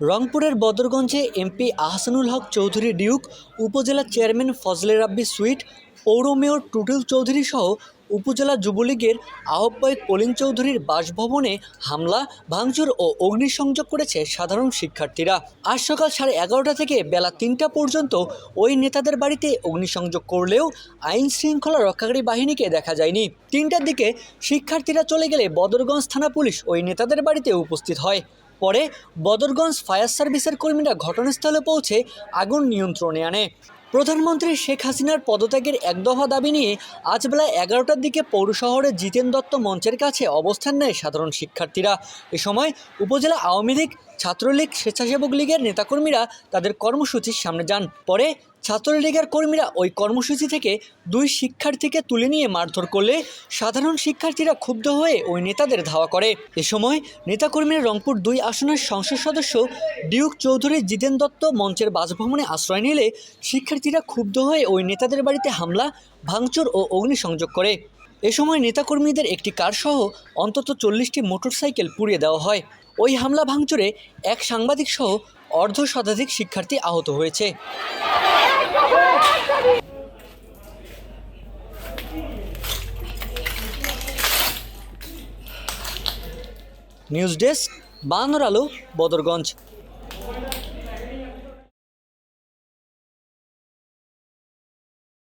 রংপুরের বদরগঞ্জে MP Ahsanul Haque Chowdhury Duke, উপজেলা চেয়ারম্যান ফজলে রাব্বি সুইট, পৌর মেয়র টুটুল চৌধুরী সহ উপজেলা যুবলীগের আহ্বায়ক কলিন চৌধুরীর বাসভবনে হামলা, ভাঙচুর ও অগ্নিসংযোগ করেছে সাধারণ শিক্ষার্থীরা। আজ সকাল সাড়ে এগারোটা থেকে বেলা তিনটা পর্যন্ত ওই নেতাদের বাড়িতে অগ্নিসংযোগ করলেও আইন শৃঙ্খলা রক্ষাকারী বাহিনীকে দেখা যায়নি। তিনটার দিকে শিক্ষার্থীরা চলে গেলে বদরগঞ্জ থানা পুলিশ ওই নেতাদের বাড়িতে উপস্থিত হয়। পরে বদরগঞ্জ ফায়ার সার্ভিসের কর্মীরা ঘটনাস্থলে পৌঁছে আগুন নিয়ন্ত্রণে আনে। প্রধানমন্ত্রী শেখ হাসিনার পদত্যাগের এক দফা দাবি নিয়ে আজ বেলা এগারোটার দিকে পৌর শহরের জিতেন দত্ত মঞ্চের কাছে অবস্থান নেয় সাধারণ শিক্ষার্থীরা। এ সময় উপজেলা আওয়ামী লীগ, ছাত্রলীগ, স্বেচ্ছাসেবক লীগের নেতাকর্মীরা তাদের কর্মসূচির সামনে যান। পরে ছাত্রলীগের কর্মীরা ওই কর্মসূচি থেকে দুই শিক্ষার্থীকে তুলে নিয়ে মারধর করলে সাধারণ শিক্ষার্থীরা ক্ষুব্ধ হয়ে ওই নেতাদের ধাওয়া করে। এ সময় নেতাকর্মীরা রংপুর দুই আসনের সংসদ সদস্য ডিউক চৌধুরী, জিতেন দত্ত মঞ্চের বাসভবনে আশ্রয় নিলে শিক্ষার্থীরা ক্ষুব্ধ হয়ে ওই নেতাদের বাড়িতে হামলা, ভাঙচুর ও অগ্নিসংযোগ করে। এ সময় নেতাকর্মীদের একটি কারসহ অন্তত চল্লিশটি মোটরসাইকেল পুড়িয়ে দেওয়া হয়। ওই হামলা, ভাঙচুরে এক সাংবাদিক সহ অর্ধ শতাধিক শিক্ষার্থী আহত হয়েছে। News desk बानरालू बदरगंज